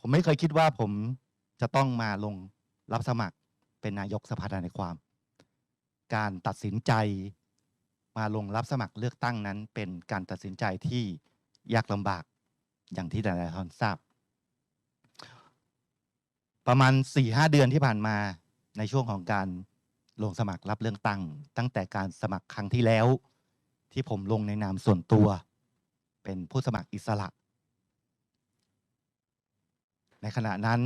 ผมไม่เคยคิดว่าผมจะต้องมาลงรับสมัครเป็นนายกสภาทนายความ การตัดสินใจมาลงรับสมัครเลือกตั้งนั้น เป็นการตัดสินใจที่ยากลำบากอย่างที่หลายๆท่านทราบ ประมาณ4ี่ห้าเดือนที่ผ่านมาในช่วงของการลงสมัครรับเลือกตั้ง ตั้งแต่การสมัครครั้งที่แล้ว ที่ผมลงในนามส่วนตัว เป็นผู้สมัครอิสระ ในขณะนั้น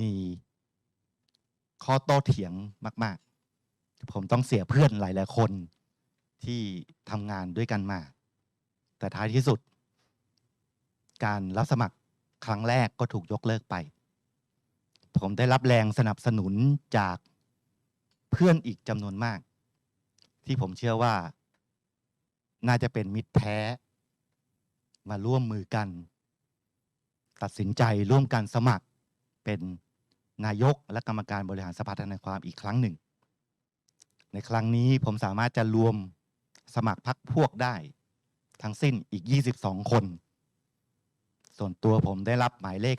มีข้อโต้เถียงมาก ๆ ผมต้องเสียเพื่อนหลาย ๆ คนที่ทำงานด้วยกันมา แต่ท้ายที่สุด การรับสมัครครั้งแรกก็ถูกยกเลิกไป ผมได้รับแรงสนับสนุนจากเพื่อนอีกจำนวนมาก ที่ผมเชื่อว่า น่าจะเป็นมิตรแท้ มาร่วมมือกัน ตัดสินใจร่วมกันสมัครเป็นนายกและกรรมการบริหารสภาทนายความอีกครั้งหนึ่ง ในครั้งนี้ผมสามารถจะรวมสมัครพักพวกได้ ทั้งสิ้นอีก 22 คน ส่วนตัวผมได้รับหมายเลข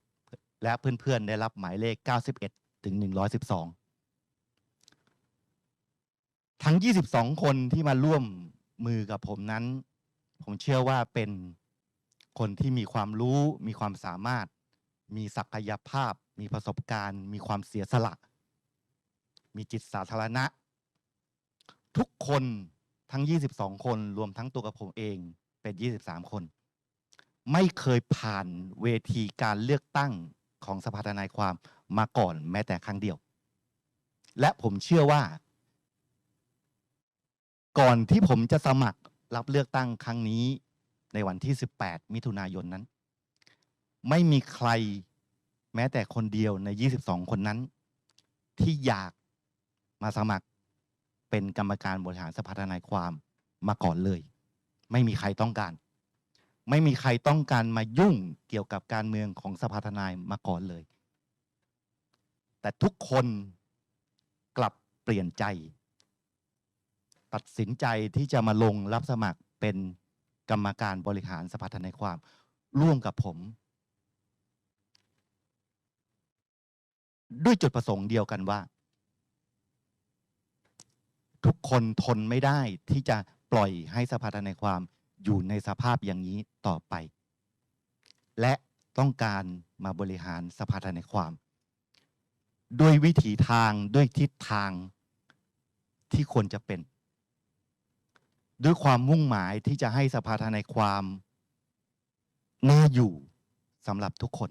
11 และเพื่อนๆได้รับหมายเลข 91 ถึง 112 ทั้ง 22 คนที่มาร่วมมือกับผมนั้น ผมเชื่อว่าเป็น คนที่มีความรู้มีความสามารถ มีศักยภาพ มีประสบการณ์ มีความเสียสละ มีจิตสาธารณะ ทุกคนทั้ง 22 คนรวมทั้งตัวกับผมเองเป็น 23 คน ไม่เคยผ่านเวทีการเลือกตั้งของสภาทนายความมาก่อนแม้แต่ครั้งเดียว และผมเชื่อว่า ก่อนที่ผมจะสมัครรับเลือกตั้งครั้งนี้ ในวันที่ 18 มิถุนายนนั้น ไม่มีใครแม้แต่คนเดียวใน 22 คนนั้น ที่อยากมาสมัครเป็นกรรมการบริหารสภาทนายความมาก่อนเลย ไม่มีใครต้องการ ไม่มีใครต้องการมายุ่งเกี่ยวกับการเมืองของสภาทนายมาก่อนเลย แต่ทุกคนกลับเปลี่ยนใจ ตัดสินใจที่จะมาลงรับสมัครเป็น กรรมการบริหารสภาทนายความ ร่วมกับผม ด้วยจุดประสงค์เดียวกันว่า ทุกคนทนไม่ได้ที่จะปล่อยให้สภาทนายความอยู่ในสภาพอย่างนี้ต่อไป และต้องการมาบริหารสภาทนายความ ด้วยวิถีทางด้วยทิศทางที่ควรจะเป็น ด้วยความมุ่งหมายที่จะให้สภาทนายความน่าอยู่สำหรับทุกคน